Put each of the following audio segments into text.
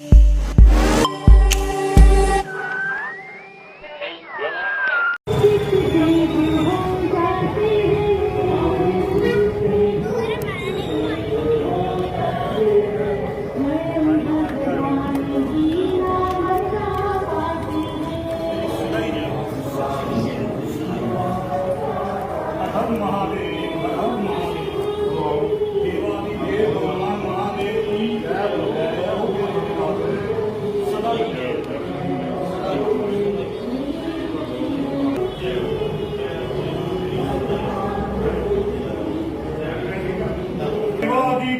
ਹਰ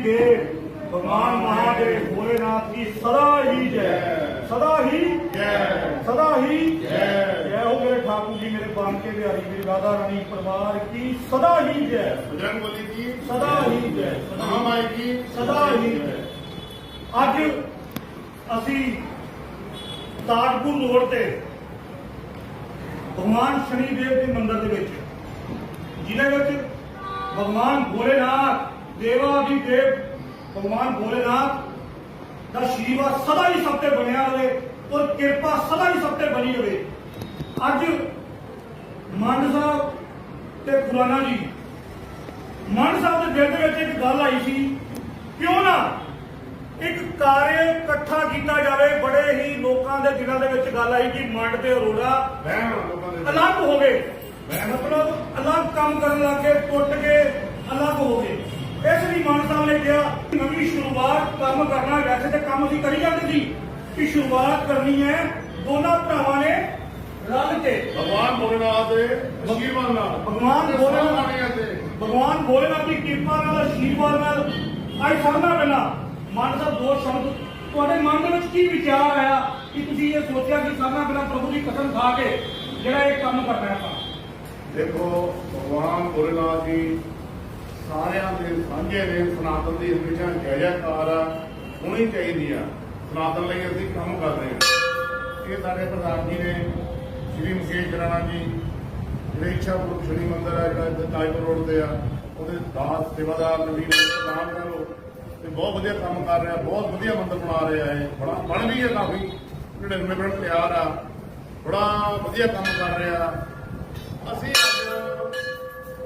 ਦੀ ਦੇਵ ਭਗਵਾਨ ਮਹਾਦੇਵ ਭੋਲੇਨਾਥ ਕੀ ਸਦਾ ਹੀ ਜੈ। ਸਦਾ ਹੀ ਜੈ। ਸਦਾ ਹੀ ਜੈ। ਜੈ ਹੋ ਮੇਰੇ ਠਾਕੁਰ ਜੀ ਮੇਰੇ ਬਾਂਕੇ ਬਿਹਾਰੀ ਮੇਰੀ ਰਾਧਾ ਰਾਣੀ ਪਰਿਵਾਰ ਕੀ ਸਦਾ ਹੀ ਜੈ। ਬਜਰੰਗ ਬਲੀ ਕੀ? ਸਦਾ ਹੀ ਜੈ। ਮਹਾਮਾਈ ਕੀ? ਸਦਾ ਹੀ ਜੈ। ਅੱਜ ਅਸੀਂ ਤਾਜਪੁਰ ਰੋਡ ਤੇ ਭਗਵਾਨ ਸ਼ਨੀ ਦੇਵ ਦੇ ਮੰਦਿਰ ਦੇ ਵਿੱਚ ਜਿਹਦੇ ਵਿੱਚ ਭਗਵਾਨ ਭੋਲੇਨਾਥ ਦੇਵਾ ਦੀ ਦੇਵ ਭਗਵਾਨ ਭੋਲੇਨਾਥ ਦਾ ਆਸ਼ੀਰਵਾਦ ਸਦਾ ਹੀ ਸਭ ਤੇ ਬਣਿਆ ਰਹੇ ਔਰ ਕਿਰਪਾ ਸਦਾ ਹੀ ਸਭ ਤੇ ਬਣੀ ਰਹੇ। ਅੱਜ ਮੰਨ ਸਾਹਿਬ ਤੇ ਖੁਰਾਨਾ ਜੀ ਮਨ ਸਾਹਿਬ ਦੇ ਦਿਲ ਦੇ ਵਿੱਚ ਇੱਕ ਗੱਲ ਆਈ ਸੀ ਕਿਉਂ ਨਾ ਇੱਕ ਕਾਰਜ ਇਕੱਠਾ ਕੀਤਾ ਜਾਵੇ ਬੜੇ ਹੀ ਲੋਕਾਂ ਦੇ ਦਿਲਾਂ ਦੇ ਵਿੱਚ ਗੱਲ ਆਈ ਕਿ ਮੰਡ ਤੇ ਅਰੋੜਾ ਅਲੱਗ ਹੋ ਗਏ। ਮਤਲਬ ਅਲੱਗ ਕੰਮ ਕਰਨ ਲੱਗੇ ਟੁੱਟ ਕੇ ਅਲੱਗ ਹੋ ਗਏ। ਲਈ ਮਾਨ ਸਾਹਿਬ ਨੇ ਕਿਹਾ ਨਵੀਂ ਸ਼ੁਰੂਆਤ ਕੰਮ ਕਰਨਾ ਵੈਸੇ ਤੇ ਕੰਮ ਅਸੀਂ ਕਰੀ ਜਾਂਦੇ ਸੀ ਕਿ ਸ਼ੁਰੂਆਤ ਕਰਨੀ ਹੈ ਦੋਨਾਂ ਭਰਾਵਾਂ ਨੇ ਰਲ ਕੇ। ਭਗਵਾਨ ਭੋਲੇਨਾਥ ਦੇ ਅਸ਼ੀਰਵਾਦ ਨਾਲ। ਭਗਵਾਨ ਭੋਲੇਨਾਥ ਬਾਣੀਆਂ ਤੇ। ਭਗਵਾਨ ਭੋਲੇਨਾਥ ਦੀ ਕਿਰਪਾ ਨਾਲ ਆਸ਼ੀਰਵਾਦ ਨਾਲ ਅੱਜ ਸਾਹਮਣਾ ਪਹਿਲਾਂ। ਮਨ ਦਾ ਦੋ ਸ਼ਬਦ ਤੁਹਾਡੇ ਮਨ ਦੇ ਵਿੱਚ ਕੀ ਵਿਚਾਰ ਆਇਆ ਕਿ ਤੁਸੀਂ ਇਹ ਸੋਚਿਆ ਕਿ ਸਾਹਮਣਾ ਪਹਿਲਾਂ ਪ੍ਰਭੂ ਦੀ ਕਸਮ ਖਾ ਕੇ ਜਿਹੜਾ ਇਹ ਕੰਮ ਕਰਨਾ ਹੈ ਆਪਾਂ? ਦੇਖੋ ਭਗਵਾਨ ਭੋਲੇਨਾਥ ਜੀ ਸਾਰਿਆਂ ਦੇ ਸਾਂਝੇ ਨੇ, ਸਨਾਤਨ ਦੀ ਹਮੇਸ਼ਾ ਜੈ ਆ, ਹੋਣੀ ਚਾਹੀਦੀ ਆ। ਸਨਾਤਨ ਲਈ ਅਸੀਂ ਕੰਮ ਕਰ ਰਹੇ ਹਾਂ। ਇਹ ਸਾਡੇ ਪ੍ਰਧਾਨ ਜੀ ਨੇ ਸ਼੍ਰੀ ਮੁਕੇਸ਼ ਰਾਣਾ ਜੀ, ਜਿਹੜੇ ਇੱਛਾ ਗੁਰੂ ਸ਼੍ਰੀ ਮੰਦਿਰ ਆ, ਜਿਹੜਾ ਇੱਥੇ ਤਾਜਪੁਰ ਰੋਡ ਤੇ ਆ, ਉਹਦੇ ਦਾਸ ਸੇਵਾਦਾਰ ਨਵੀਨ ਪ੍ਰਧਾਨ ਕਹ ਤੇ ਬਹੁਤ ਵਧੀਆ ਕੰਮ ਕਰ ਰਿਹਾ, ਬਹੁਤ ਵਧੀਆ ਮੰਦਿਰ ਬਣਾ ਰਿਹਾ ਹੈ ਬੜਾ ਬਣ ਵੀ ਹੈ ਕਾਫੀ 99% ਤਿਆਰ ਆ। ਬੜਾ ਵਧੀਆ ਕੰਮ ਕਰ ਰਿਹਾ। ਅਸੀਂ ਅੱਜ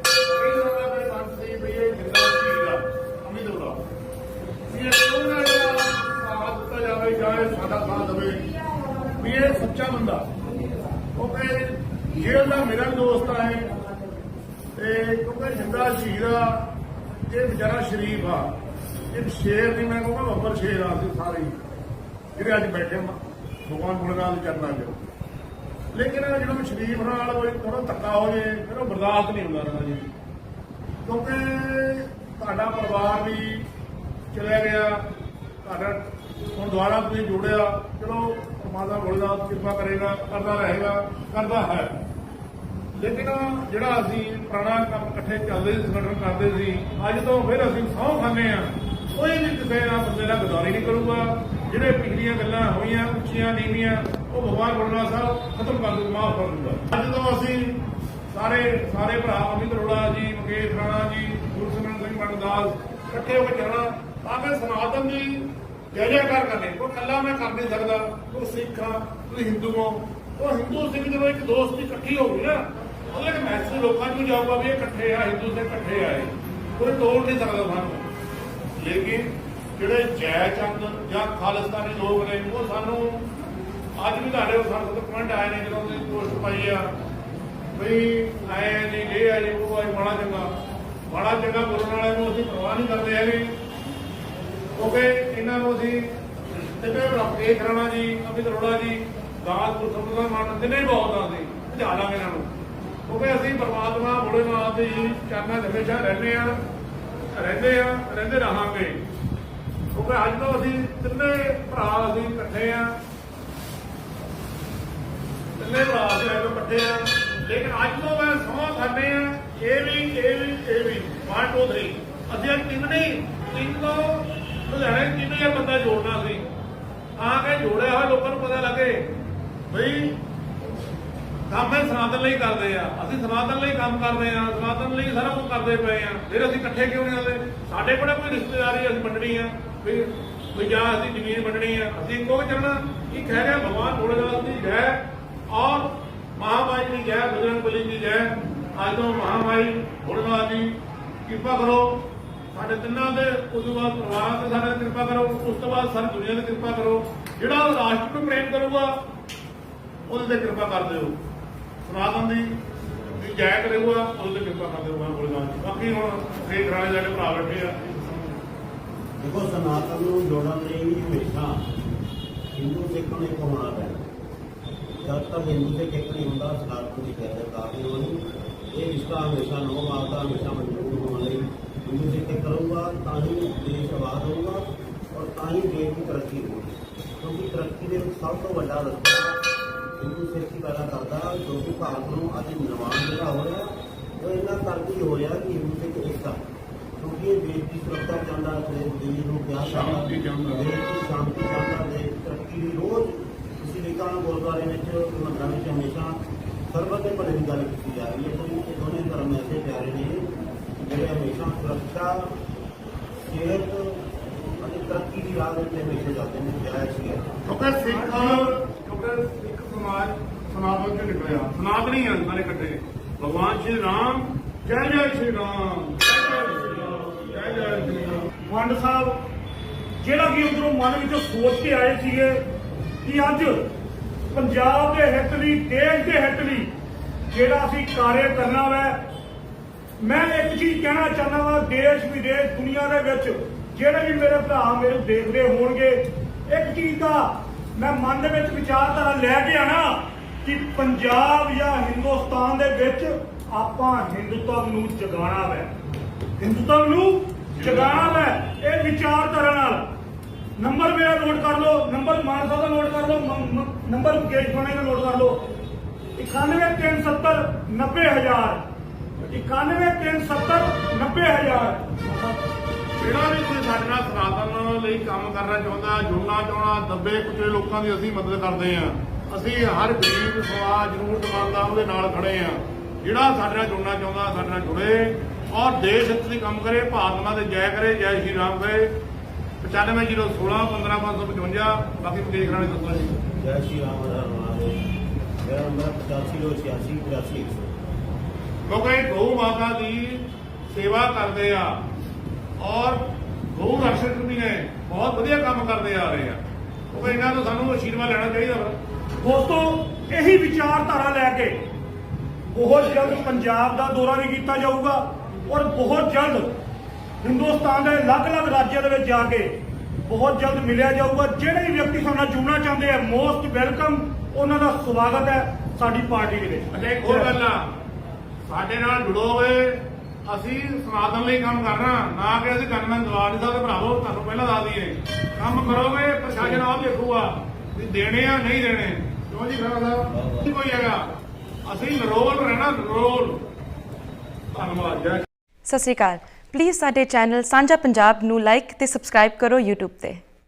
ਕਈ ਲੋਕਾਂ ਦੇ ਸੰਤ ਸੀ ਵੀ ਇਹ ਜਿੰਦਾ ਚੀਜ਼ ਆ ਅਮਿਤ ਬੁਲਾ ਵੀ ਇਹ ਉਹਨਾਂ ਦਾ ਸਾਥ ਦਿੱਤਾ ਜਾਵੇ ਚਾਹੇ ਸਾਡਾ ਸਾਥ ਦੇਵੇ ਵੀ ਇਹ ਸੱਚਾ ਬੰਦਾ ਉਹ ਕਹੇ ਜੇਲ੍ਹ ਦਾ ਮੇਰਾ ਵੀ ਦੋਸਤ ਆ ਇਹ ਤੇ ਕਿਉਂਕਿ ਸ਼ਹੀਦ ਆ ਇਹ ਵਿਚਾਰਾ ਸ਼ਰੀਫ ਆ। ਇਹ ਸ਼ੇਰ ਨਹੀਂ ਮੈਂ ਕਹੂੰਗਾ ਬੱਬਰ ਸ਼ੇਰ ਆ ਅਸੀਂ ਸਾਰੇ ਹੀ, ਜਿਹੜੇ ਅੱਜ ਬੈਠੇ ਹਾਂ ਭਗਵਾਨ ਗੁਣਗਾਨ ਦੇ ਚਰਨਾਂ ਲੇਕਿਨ ਜਦੋਂ ਸ਼ਰੀਫ ਨਾਲ ਕੋਈ ਥੋੜਾ ਧੱਕਾ ਹੋ ਜੇ ਫਿਰ ਉਹ ਬਰਦਾਸ਼ਤ ਨਹੀਂ ਹੁੰਦਾ ਰਹਿੰਦਾ ਜੀ ਕਿਉਂਕਿ ਤੁਹਾਡਾ ਪਰਿਵਾਰ ਵੀ ਚਲਿਆ ਗਿਆ ਤੁਹਾਡਾ ਹੁਣ ਦੁਆਰਾ ਤੁਸੀਂ ਜੋੜਿਆ ਚਲੋ ਪਰਮਾਤਮਾ ਬੋਲਦਾ ਕਿਰਪਾ ਕਰੇਗਾ ਕਰਦਾ ਰਹੇਗਾ ਕਰਦਾ ਹੈ। ਲੇਕਿਨ ਜਿਹੜਾ ਅਸੀਂ ਪੁਰਾਣਾ ਕੰਮ ਇਕੱਠੇ ਚੱਲਦੇ ਸੀ ਸੰਗਠਨ ਕਰਦੇ ਸੀ, ਅੱਜ ਤੋਂ ਫਿਰ ਅਸੀਂ ਸਹੁੰ ਖਾਂਦੇ ਆ ਕੋਈ ਵੀ ਕਿਸੇ ਨਾਲ ਬੰਦੇ ਨਾਲ ਗਦਾਰੀ ਨਹੀਂ ਕਰੂਗਾ। ਜਿਹੜੇ ਪਿਛਲੀਆਂ ਗੱਲਾਂ ਹੋਈਆਂ, ਉੱਚੀਆਂ, ਨੀਵੀਆਂ, ਉਹ ਭਗਵਾਨ ਗੁਰਨਾਥ ਸਾਹਿਬ ਖਤਮ ਕਰ ਦੂ ਮਾਫ ਕਰ ਦੂਗਾ ਅੱਜ ਤੋਂ ਅਸੀਂ ਸਾਰੇ ਸਾਰੇ ਭਰਾ ਅਮਿਤ ਅਰੋੜਾ ਜੀ, ਮੁਕੇਸ਼ ਰਾਣਾ ਜੀ, ਗੁਰਸਿਮਰਨ ਸਿੰਘ ਮੰਡਦਾਸ ਇਕੱਠੇ ਹੋ ਕੇ ਚੱਲਣਾ। ਤਾਂ ਕਿ ਸਨਾਤਨ ਦੀ ਜੈ ਜੈਕਾਰ ਕਰਨੀ, ਕੋਈ ਕੱਲਾ ਮੈਂ ਕਰ ਨਹੀਂ ਸਕਦਾ। ਕੋਈ ਸਿੱਖ ਆ, ਕੋਈ ਹਿੰਦੂ ਆ। ਉਹ ਹਿੰਦੂ, ਸਿੱਖ ਜਦੋਂ ਇੱਕ ਦੋਸਤੀ ਇਕੱਠੀ ਹੋ ਗਈ ਨਾ ਉਹਦੇ ਇੱਕ ਮੈਸੇਜ ਲੋਕਾਂ ਨੂੰ ਜਾਊਗਾ ਵੀ ਇਹ ਇਕੱਠੇ ਆ ਹਿੰਦੂ ਤੇ ਇਕੱਠੇ ਆਏ। ਕੋਈ ਤੋੜ ਨਹੀਂ ਸਕਦਾ ਸਾਨੂੰ ਲੇਕਿਨ ਜਿਹੜੇ ਜੈ ਚੰਦ ਜਾਂ ਖਾਲਿਸਤਾਨੀ ਲੋਕ ਨੇ ਉਹ ਸਾਨੂੰ ਅੱਜ ਵੀ ਤੁਹਾਡੇ ਉਹ ਸਾਡੇ ਕੋਲ ਕਮੈਂਟ ਆਏ ਨੇ ਜਦੋਂ ਤੁਸੀਂ ਪੋਸਟ ਪਾਈ ਆ ਬਈ ਆਏ ਜੀ ਇਹ ਆ ਜੀ ਉਹ ਆ ਜੀ, ਮਾੜਾ ਚੰਗਾ। ਮਾੜਾ ਚੰਗਾ ਬੋਲਣ ਵਾਲੇ ਨੂੰ ਅਸੀਂ ਪਰਵਾਹ ਨਹੀਂ ਕਰਦੇ ਹੈਗੇ। ਕਿਉਂਕਿ ਇਹਨਾਂ ਨੂੰ ਅਸੀਂ ਤਿੰਨੇ ਰੱਖੇ ਕਰਨਾ ਜੀ ਅਮਿਤ ਅਰੋੜਾ ਜੀ ਦਾਸ ਗੁਰਸੰਪਦਾ ਮਾਨ ਤਿੰਨੇ ਬਹੁਤ ਆ ਅਸੀਂ ਭਜਾ ਇਹਨਾਂ ਨੂੰ। ਕਿਉਂਕਿ ਅਸੀਂ ਪਰਮਾਤਮਾ ਭੋਲੇਨਾਥ ਦੀ ਚਰਨਾਂ ਦੇ ਹਮੇਸ਼ਾ ਰਹਿੰਦੇ ਆ ਰਹਿੰਦੇ ਆ, ਰਹਿੰਦੇ ਰਹਾਂਗੇ। ਕਿਉਂਕਿ ਅੱਜ ਤੋਂ ਅਸੀਂ ਤਿੰਨੇ ਭਰਾ ਅਸੀਂ ਇਕੱਠੇ ਆ। ਤਿੰਨੇ ਭਰਾ ਅਸੀਂ ਅੱਜ ਇਕੱਠੇ ਆ। ਲੇਕਿਨ ਅੱਜ ਤੋਂ ਮੈਂ ਸਮਾਂ ਖਾਂਦੇ ਆ, ਇਹ ਵੀ ਇਹ ਵੀ ਇਹ ਵੀ। 1 2 3 ਅਸੀਂ ਅੱਜ ਤਿੰਨ ਨਹੀਂ ਤਿੰਨੋਂ ਲੁਧਿਆਣੇ ਤਿੰਨ ਹਜ਼ਾਰ ਬੰਦਾ ਜੋੜਨਾ ਸੀ? ਤਾਂ ਕੇ ਜੋੜਿਆ ਹੋਇਆ ਲੋਕਾਂ ਨੂੰ ਪਤਾ ਲੱਗੇ, ਬਈ ਕੰਮ ਇਹ ਸਨਾਤਨ ਲਈ ਕਰਦੇ ਆ। ਅਸੀਂ ਸਨਾਤਨ ਲਈ ਕੰਮ ਕਰਦੇ ਆ, ਸਨਾਤਨ ਲਈ ਸਾਰਾ ਕੁਝ ਕਰਦੇ ਪਏ ਆ। ਫਿਰ ਅਸੀਂ ਇਕੱਠੇ ਕਿਉਂ ਨਹੀਂ ਆਉਂਦੇ ਸਾਡੇ ਕੋਲ ਕੋਈ ਰਿਸ਼ਤੇਦਾਰੀ ਅਸੀਂ ਵੰਡਣੀ ਆ। ਵੀ ਵੀ ਜਾਂ, ਅਸੀਂ ਜ਼ਮੀਨ ਵੰਡਣੀ ਆ। ਅਸੀਂ ਇੱਕੋ ਹੀ ਚੱਲਣਾ। ਕਹਿ ਰਿਹਾ ਭਗਵਾਨ? ਭੋਲੇਨਾਥ ਦੀ ਜੈ ਔਰ ਮਹਾਮਾਈ ਦੀ ਜੈ, ਬਜਰੰਗ ਬਲੀ ਦੀ ਜੈ। ਅੱਜ ਤੋਂ ਮਹਾਮਾਈ ਭੋਲੇਨਾਥ ਦੀ ਕਿਰਪਾ ਕਰੋ। ਸਾਡੇ ਤਿੰਨਾਂ ਦੇ ਉਸ ਤੋਂ ਬਾਅਦ ਪਰਿਵਾਰਾਂ ਤੇ ਸਾਡੇ ਤੇ ਕਿਰਪਾ ਕਰੋ। ਉਸ ਤੋਂ ਬਾਅਦ ਸਾਰੀ ਦੁਨੀਆ ਦੀ ਕਿਰਪਾ ਕਰੋ। ਜਿਹੜਾ ਰਾਸ਼ਟਰ ਨੂੰ ਪ੍ਰੇਮ ਕਰੂਗਾ, ਉਹਦੇ ਤੇ ਕਿਰਪਾ ਕਰ ਦਿਓ। ਸਨਾਤਨ ਦੀ ਦੀ ਜੈ ਕਰੇਗਾ ਉਹਦੇ ਤੇ ਕਿਰਪਾ ਕਰ ਦਿਓ ਮੈਂ ਬਾਕੀ ਹੁਣ ਫੇਰ ਕਰਾਣੇ ਸਾਡੇ ਭਰਾ ਬੈਠੇ ਆ। ਦੇਖੋ, ਸਨਾਤਨ ਨੂੰ ਜੋੜਨ ਲਈ ਹਮੇਸ਼ਾ ਹਿੰਦੂ, ਸਿੱਖ ਨੂੰ ਇੱਕ ਹੋਣਾ ਪੈਂਦਾ ਜਦ ਤੱਕ ਹਿੰਦੂ, ਸਿੱਖ ਇੱਕ ਨਹੀਂ ਹੁੰਦਾ, ਸਨਾਤਨ ਦੀ ਕਾਇਰਤਾ ਨਹੀਂ ਹੋਣੀ ਇਹ ਰਿਸ਼ਤਾ ਹਮੇਸ਼ਾ ਨੋ ਮਾਰਦਾ ਹਮੇਸ਼ਾ ਮਜ਼ਬੂਤ ਹੋਣ ਲਈ ਹਿੰਦੂ, ਸਿੱਖ ਇੱਕ ਕਰੂਗਾ ਤਾਂ ਹੀ ਦੇਸ਼ ਆਬਾਦ ਹੋਊਗਾ ਔਰ ਤਾਂ ਹੀ ਦੇਸ਼ ਦੀ ਤਰੱਕੀ ਹੋਊਗੀ। ਕਿਉਂਕਿ ਤਰੱਕੀ ਦੇ ਵਿੱਚ ਸਭ ਤੋਂ ਵੱਡਾ ਰਸਤਾ ਹਿੰਦੂ ਸਿੱਖ ਹੀ ਪੈਦਾ ਕਰਦਾ ਜੋ ਕਿ ਭਾਰਤ ਨੂੰ ਅੱਜ ਨਿਰਮਾਣ ਜਿਹੜਾ ਹੋ ਰਿਹਾ ਉਹ ਇਹਨਾਂ ਕਰਕੇ ਹੀ ਹੋ ਰਿਹਾ ਕਿ ਹਿੰਦੂ ਸਿੱਖ ਇੱਕ ਆ ਕਿਉਂਕਿ ਇਹ ਦੇਸ਼ ਦੀ ਸੁਰੱਖਿਆ ਚਾਹੁੰਦਾ ਤੇ ਦੇਸ਼ ਨੂੰ ਪਿਆਰ ਸ਼ਾਂਤੀ ਚਾਹੁੰਦਾ। ਦੇਸ਼ ਦੀ ਸ਼ਾਂਤੀ ਚਾਹੁੰਦਾ ਦੇਸ਼ ਦੀ ਤਰੱਕੀ ਦੀ ਰੋਜ਼ ਤੁਸੀਂ ਦੇਖਾਂ ਗੁਰਦੁਆਰੇ ਵਿੱਚ ਮੰਦਰਾਂ ਵਿੱਚ ਹਮੇਸ਼ਾ ਸਰਬਤ ਦੇ ਭਲੇ ਦੀ ਗੱਲ ਕੀਤੀ ਜਾ ਰਹੀ ਹੈ ਕੋਈ ਇਹ ਦੋਨੇ ਧਰਮ ਐਸੇ ਪਿਆਰੇ ਨੇ ਜਿਹੜੇ ਹਮੇਸ਼ਾ ਸੁਰੱਖਿਆ ਸਿਹਤ ਅਤੇ ਤਰੱਕੀ ਦੀ ਰਾਹ ਦੇ ਉੱਤੇ ਹਮੇਸ਼ਾ ਜਾਂਦੇ ਨੇ ਜੈ ਸ਼੍ਰੀ ਰਾਮ ਕਿਉਂਕਿ ਸਿੱਖ ਕਿਉਂਕਿ ਸਿੱਖ ਸਮਾਜ ਸਨਾਤਨ ਚ ਨਿਕਲਿਆ ਸਨਾਤਨੀ ਆ ਸਾਰੇ ਇਕੱਠੇ। ਭਗਵਾਨ ਸ਼੍ਰੀ ਰਾਮ, ਜੈ ਜੈ ਸ਼੍ਰੀ ਰਾਮ, ਜੈ ਜੈ ਸ਼੍ਰੀ ਰਾਮ, ਜੈ ਜੈ ਸਾਹਿਬ, ਜਿਹੜਾ ਕਿ ਉਧਰੋਂ ਮਨ ਵਿੱਚੋਂ ਸੋਚ ਕੇ ਆਏ ਸੀਗੇ ਕਿ ਅੱਜ ਪੰਜਾਬ ਦੇ ਹਿੱਤ ਲਈ, ਦੇਸ਼ ਦੇ ਹਿੱਤ ਲਈ ਜਿਹੜਾ ਅਸੀਂ ਕਾਰਜ ਕਰਨਾ ਵੈ, ਮੈਂ ਇੱਕ ਚੀਜ਼ ਕਹਿਣਾ ਚਾਹੁੰਦਾ ਵਾਂ, ਦੇਸ਼ ਵਿਦੇਸ਼ ਦੁਨੀਆ ਦੇ ਵਿੱਚ ਜਿਹੜੇ ਵੀ ਮੇਰੇ ਭਰਾ ਮੇਰੇ ਦੇਖਦੇ ਹੋਣਗੇ, ਇੱਕ ਚੀਜ਼ ਦਾ ਮੈਂ ਮਨ ਦੇ ਵਿੱਚ ਵਿਚਾਰਧਾਰਾ ਲੈ ਕੇ ਆਣਾ ਕਿ ਪੰਜਾਬ ਜਾਂ ਹਿੰਦੁਸਤਾਨ ਦੇ ਵਿੱਚ ਆਪਾਂ ਹਿੰਦੂਤਵ ਨੂੰ ਜਗਾਉਣਾ ਵੈ। ਹਿੰਦੂਤਵ ਨੂੰ ਜਗਾਉਣਾ ਵੈ, ਇਹ ਵਿਚਾਰਧਾਰਾ ਨਾਲ। ਨੰਬਰ ਮੇਰਾ ਨੋਟ ਕਰ ਲਓ, ਨੰਬਰ ਮਾਨਸਾ ਦਾ ਨੋਟ ਕਰ ਲਓ ਨੰਬਰ ਮੁਕੇਸ਼ ਬਾਣੀ ਦਾ ਨੋਟ ਕਰ ਲਓ। 91370 90000 91370 90000 ਜਿਹੜਾ ਵੀ ਕੋਈ ਸਾਡੇ ਨਾਲ ਸਨਾਤਨ ਲਈ ਕੰਮ ਕਰਨਾ ਚਾਹੁੰਦਾ ਜੁੜਨਾ ਚਾਹੁੰਦਾ ਦੱਬੇ ਕੁਚਲੇ ਲੋਕਾਂ ਦੀ ਅਸੀਂ ਮਦਦ ਕਰਦੇ ਆ ਅਸੀਂ ਹਰ ਗਰੀਬ ਸਮਾਜ ਜ਼ਰੂਰਤਮੰਦ ਆ ਉਹਦੇ ਨਾਲ ਖੜੇ ਆ ਜਿਹੜਾ ਸਾਡੇ ਨਾਲ ਜੁੜਨਾ ਚਾਹੁੰਦਾ ਸਾਡੇ ਨਾਲ ਜੁੜੇ ਔਰ ਦੇਸ਼ ਹਿੱਤ ਲਈ ਕੰਮ ਕਰੇ ਭਾਰਤ ਦੇ ਜੈ ਕਰੇ ਜੈ ਸ਼੍ਰੀ ਰਾਮ ਕਰੇ। 9516 15555 ਬਾਕੀ ਮੁਕੇਸ਼ ਰਾਣੇ ਦੱਸੋ ਜੀ। ਜੈ ਸ਼੍ਰੀ ਰਾਮ ਹਰ ਮਹਾਦੇਵ ਮੇਰਾ ਨੰਬਰ 8586 83 ਕਿਉਂਕਿ ਇਹ ਗਊ ਮਾਤਾ ਦੀ ਸੇਵਾ ਕਰਦੇ ਆ। ਔਰ ਗਊ ਰਕਸ਼ਕ ਵੀ ਨੇ ਬਹੁਤ ਵਧੀਆ ਕੰਮ ਕਰਦੇ ਆ ਰਹੇ ਆ। ਕਿਉਂਕਿ ਇਹਨਾਂ ਤੋਂ ਸਾਨੂੰ ਅਸ਼ੀਰਵਾਦ ਲੈਣਾ ਚਾਹੀਦਾ ਵਾ। ਦੋਸਤੋ, ਇਹੀ ਵਿਚਾਰਧਾਰਾ ਲੈ ਕੇ ਬਹੁਤ ਜਲਦ ਪੰਜਾਬ ਦਾ ਦੌਰਾ ਵੀ ਕੀਤਾ ਜਾਊਗਾ ਔਰ ਬਹੁਤ ਜਲਦ ਹਿੰਦੁਸਤਾਨ ਦੇ ਅਲੱਗ-ਅਲੱਗ ਰਾਜਾਂ ਦੇ ਵਿੱਚ ਜਾ ਕੇ ਬਹੁਤ ਜਲਦ ਮਿਲਿਆ ਜਾਊਗਾ। ਜਿਹੜੇ ਵੀ ਵਿਅਕਤੀ ਸਾਡੇ ਨਾਲ ਜੁੜਨਾ ਚਾਹੁੰਦੇ ਆ, ਮੋਸਟ ਵੈਲਕਮ ਉਹਨਾਂ ਦਾ ਸਵਾਗਤ ਹੈ ਸਾਡੀ ਪਾਰਟੀ ਦੇ ਵਿੱਚ। ਅੱਛਾ, ਇੱਕ ਹੋਰ ਗੱਲ ਆ। ਸਾਡੇ ਨਾਲ ਜੁੜੋਗੇ ਅਸੀਂ ਸਨਾਤਨ ਲਈ ਕੰਮ ਕਰਨਾ ਨਾ ਕਿ ਅਸੀਂ ਗਨਮੈਨ ਦਵਾ ਨਹੀਂ ਸਕਦੇ ਭਰਾਵੋ ਤੁਹਾਨੂੰ ਪਹਿਲਾਂ ਦੱਸ ਦਈਏ। ਕੰਮ ਕਰੋਗੇ ਪ੍ਰਸ਼ਾਸਨ ਆਪ ਦੇਖੂਗਾ ਵੀ ਦੇਣੇ ਆ ਨਹੀਂ ਦੇਣੇ। ਕਿਉਂ ਜੀ ਖਰਾ ਸਾਹਿਬ? ਕੋਈ ਹੈਗਾ। ਅਸੀਂ ਨਰੋਲ ਰਹਿਣਾ ਨਰੋਲ ਧੰਨਵਾਦ ਜੈ ਸਤਿ ਸ਼੍ਰੀ ਅਕਾਲ। ਪਲੀਜ਼ ਸਾਡੇ ਚੈਨਲ ਸਾਂਝਾ ਪੰਜਾਬ ਨੂੰ ਲਾਈਕ ਤੇ ਸਬਸਕ੍ਰਾਈਬ ਕਰੋ YouTube ਤੇ।